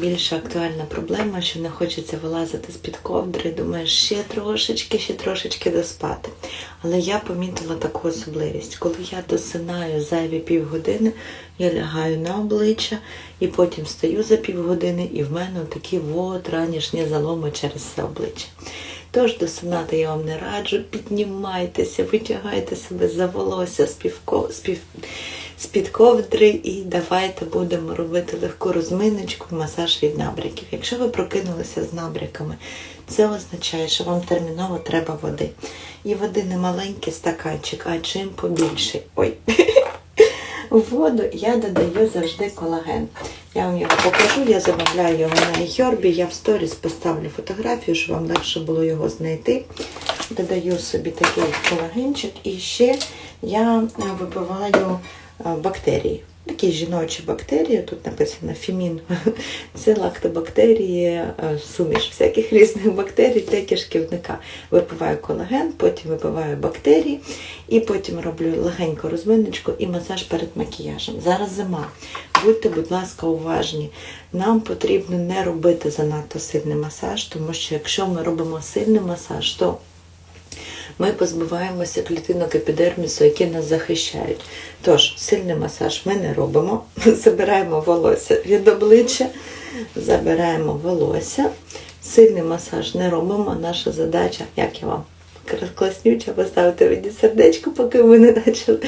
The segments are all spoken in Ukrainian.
Більш актуальна проблема, що не хочеться вилазити з-під ковдри, думаєш, ще трошечки, ще трошечки доспати. Але я помітила таку особливість. Коли я досинаю зайві півгодини, я лягаю на обличчя і потім встаю за півгодини, і в мене такі от ранішні заломи через все обличчя. Тож досинати я вам не раджу, піднімайтеся, витягайте себе за волосся з пів, з-під ковдри і давайте будемо робити легку розминочку, масаж від набряків. Якщо ви прокинулися з набряками, це означає, що вам терміново треба води. І води не маленький стаканчик, а чим побільший. Ой. Воду я додаю завжди колаген. Я вам його покажу, я замовляю його на iHerb, я в сторіс поставлю фотографію, щоб вам легше було його знайти. Додаю собі такий колагенчик і ще я випиваю бактерії. Такі жіночі бактерії, тут написано фімін. Це лактобактерії, е, суміш всяких різних бактерій для кишківника. Випиваю колаген, потім випиваю бактерії, і потім роблю легеньку розминочку і масаж перед макіяжем. Зараз зима. Будьте, будь ласка, уважні. Нам потрібно не робити занадто сильний масаж, тому що якщо ми робимо сильний масаж, то ми позбуваємося клітинок епідермісу, які нас захищають. Тож, сильний масаж ми не робимо. Забираємо волосся від обличчя, забираємо волосся. Сильний масаж не робимо. Наша задача, як я вам класнюча, поставити мені сердечко, поки ви не почали.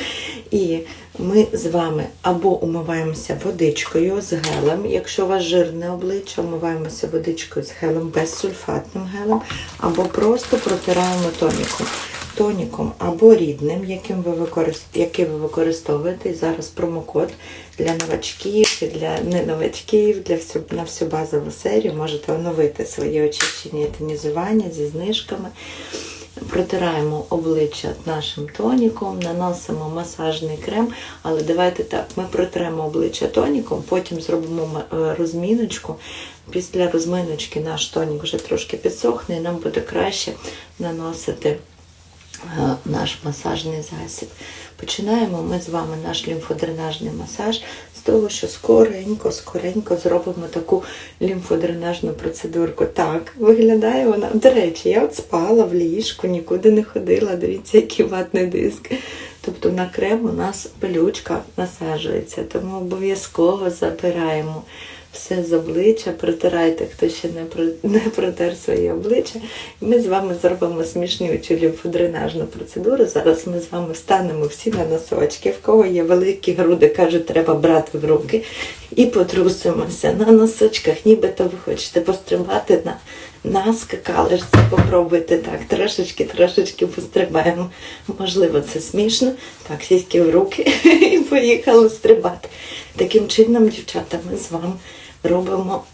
І ми з вами або умиваємося водичкою з гелем. Якщо у вас жирне обличчя, умиваємося водичкою з гелем, безсульфатним гелем, або просто протираємо тоніком. Тоніком або рідним, яким ви використ... який ви використовуєте. І зараз промокод для новачків, і для не новачків, для всю... на всю базову серію можете оновити своє очищення і тонізування зі знижками. Протираємо обличчя нашим тоніком, наносимо масажний крем, але давайте так, ми протираємо обличчя тоніком, потім зробимо розміночку. Після розминочки наш тонік вже трошки підсохне, і нам буде краще наносити е, наш масажний засіб. Починаємо ми з вами наш лімфодренажний масаж з того, що скоренько, скоренько зробимо таку лімфодренажну процедурку. Так, виглядає вона. До речі, я от спала в ліжку, нікуди не ходила. Дивіться, який ватний диск. Тобто на крем у нас пилючка насаджується, тому обов'язково забираємо все з обличчя, протирайте, хто ще не про не протер своє обличчя. І ми з вами зробимо смішнючу лімфодренажну процедуру. Зараз ми з вами встанемо всі на носочки. В кого є великі груди, кажуть, треба брати в руки і потрусимося на носочках, нібито ви хочете пострибати на, на скакалочці. Попробуйте так, трошечки, трошечки пострибаємо. Можливо, це смішно. Так, сіськи в руки і поїхали стрибати. Таким чином, дівчата, ми з вами робимо,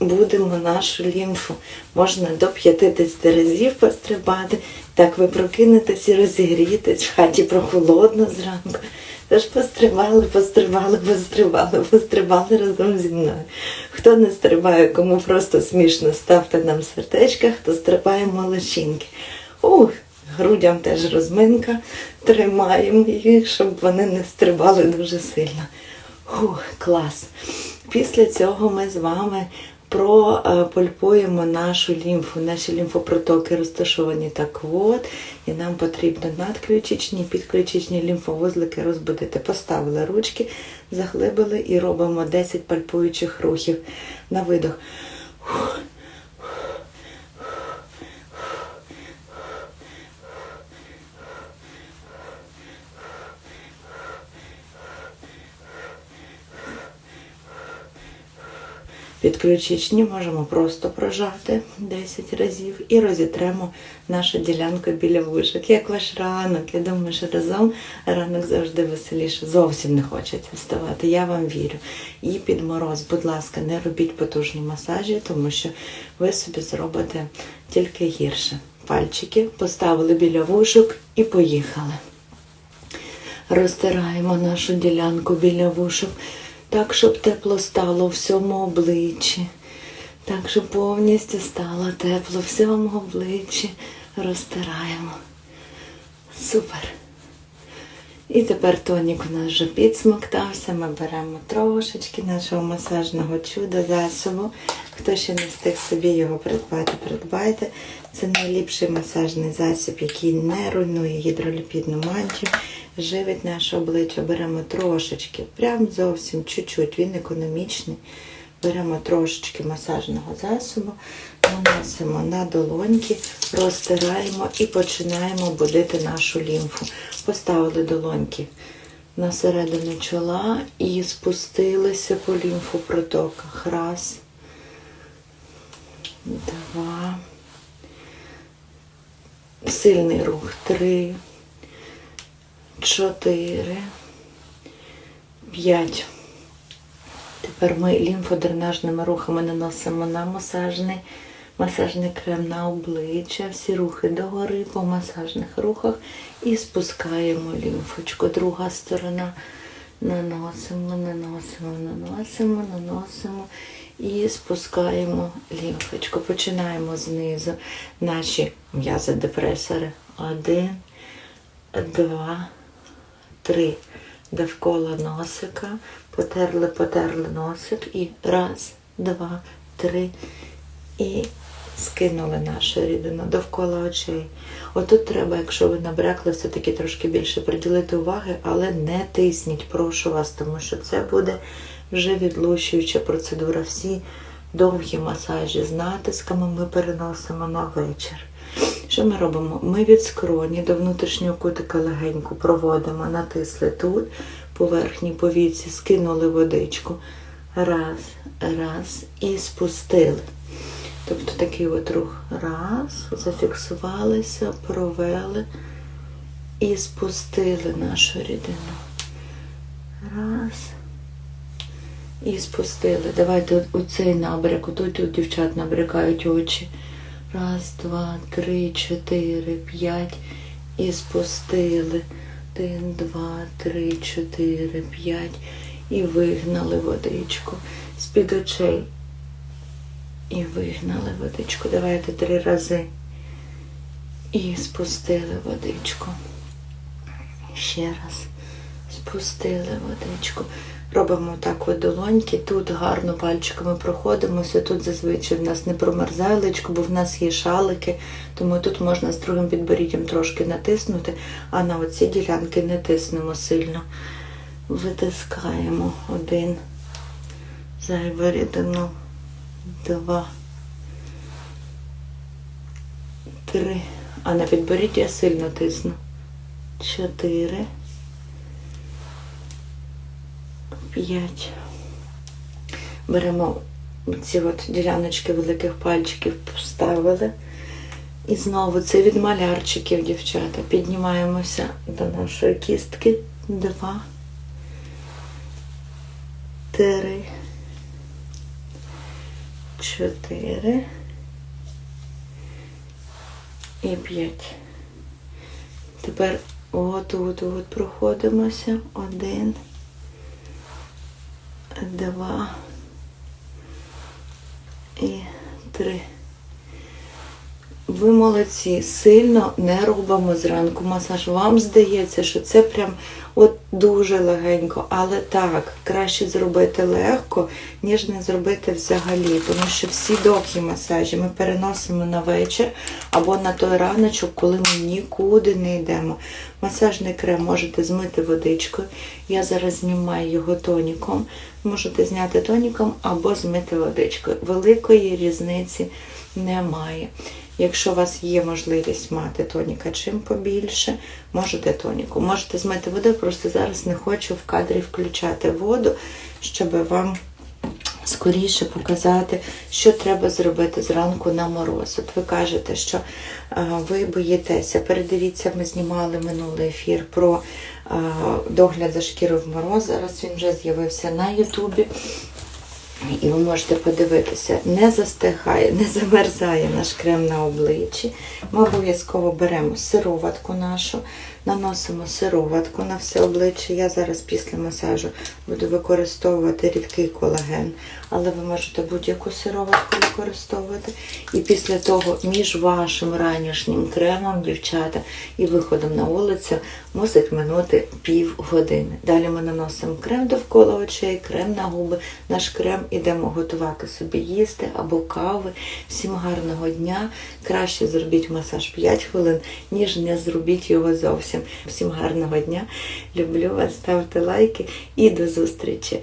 будемо нашу лімфу. Можна до 50 разів пострибати. Так ви прокинетесь і розігрієтесь в хаті прохолодно зранку. Тож пострибали, пострибали, пострибали, пострибали разом зі мною. Хто не стрибає, кому просто смішно, ставте нам сердечка, хто стрибає молодчинки. Ух, грудям теж розминка. Тримаємо їх, щоб вони не стрибали дуже сильно. Ух, клас. Після цього ми з вами пропальпуємо нашу лімфу. Наші лімфопротоки розташовані так от, і нам потрібно надключичні, підключичні лімфовузлики розбудити. Поставили ручки, заглибили і робимо 10 пальпуючих рухів на видох. Підключичні можемо просто прожати 10 разів і розітремо нашу ділянку біля вушок. Як ваш ранок? Я думаю, що разом ранок завжди веселіше. Зовсім не хочеться вставати. Я вам вірю. І під мороз, будь ласка, не робіть потужні масажі, тому що ви собі зробите тільки гірше. Пальчики поставили біля вушок і поїхали. Розтираємо нашу ділянку біля вушок так, щоб тепло стало всьому обличчі. Так, щоб повністю стало тепло всьому обличчі. Розтираємо. Супер. І тепер тонік у нас вже підсмоктався. Ми беремо трошечки нашого масажного чуда засобу. Хто ще не встиг собі його придбати, придбайте. Це найліпший масажний засіб, який не руйнує гідроліпідну мантію, живить наше обличчя. Беремо трошечки, прям зовсім чуть-чуть, він економічний. Беремо трошечки масажного засобу, наносимо на долоньки, розтираємо і починаємо будити нашу лімфу. Поставили долоньки на середину чола і спустилися по лімфопротоках. Раз, два. Сильний рух. Три, чотири, п'ять. Тепер ми лімфодренажними рухами наносимо на масажний, масажний крем на обличчя, всі рухи догори по масажних рухах і спускаємо лімфочку. Друга сторона наносимо, наносимо, наносимо, наносимо і спускаємо лімфочку. Починаємо знизу наші м'язи-депресори. Один, два, три. Довкола носика. Потерли, потерли носик. І раз, два, три. І скинули нашу рідину довкола очей. Отут треба, якщо ви набрякли, все-таки трошки більше приділити уваги, але не тисніть, прошу вас, тому що це буде вже відлущуюча процедура. Всі довгі масажі з натисками ми переносимо на вечір. Що ми робимо? Ми від скроні до внутрішнього кутика легенько проводимо, натисли тут, по верхній повіці, скинули водичку. Раз, раз і спустили. Тобто такий от рух. Раз, зафіксувалися, провели і спустили нашу рідину. Раз. І спустили. Давайте у цей набряк. Тут, тут дівчат набрякають очі. Раз, два, три, чотири, п'ять. І спустили. Один, два, три, чотири, п'ять. І вигнали водичку з-під очей. І вигнали водичку. Давайте три рази. І спустили водичку. Ще раз. Спустили водичку. Робимо так от долоньки. Тут гарно пальчиками проходимося. Тут зазвичай в нас не промерзає личко, бо в нас є шалики, тому тут можна з другим підборіддям трошки натиснути, а на оці ділянки не тиснемо сильно. Витискаємо один. Зайву рідину. Два. Три. А на підборідді я сильно тисну. Чотири. П'ять. Беремо ці от діляночки великих пальчиків, поставили. І знову це від малярчиків, дівчата. Піднімаємося до нашої кістки. Два. Три. Чотири. І п'ять. Тепер от, от, от проходимося. Один два і три. Ви молодці, сильно не робимо зранку масаж. Вам здається, що це прям от дуже легенько, але так, краще зробити легко, ніж не зробити взагалі. Тому що всі довгі масажі ми переносимо на вечір або на той раночок, коли ми нікуди не йдемо. Масажний крем можете змити водичкою. Я зараз знімаю його тоніком. Можете зняти тоніком або змити водичкою. Великої різниці немає. Якщо у вас є можливість мати тоніка чим побільше, можете тоніку. Можете змити воду, просто зараз не хочу в кадрі включати воду, щоб вам скоріше показати, що треба зробити зранку на мороз. От ви кажете, що ви боїтеся. Передивіться, ми знімали минулий ефір про догляд за шкірою в мороз. Зараз він вже з'явився на Ютубі. І ви можете подивитися, не застигає, не замерзає наш крем на обличчі. Ми обов'язково беремо сироватку нашу, Наносимо сироватку на все обличчя. Я зараз після масажу буду використовувати рідкий колаген, але ви можете будь-яку сироватку використовувати. І після того між вашим ранішнім кремом, дівчата, і виходом на вулицю мусить минути пів години. Далі ми наносимо крем довкола очей, крем на губи. Наш крем ідемо готувати собі їсти або кави. Всім гарного дня. Краще зробіть масаж 5 хвилин, ніж не зробіть його зовсім. Всім гарного дня. Люблю вас, ставте лайки і до зустрічі.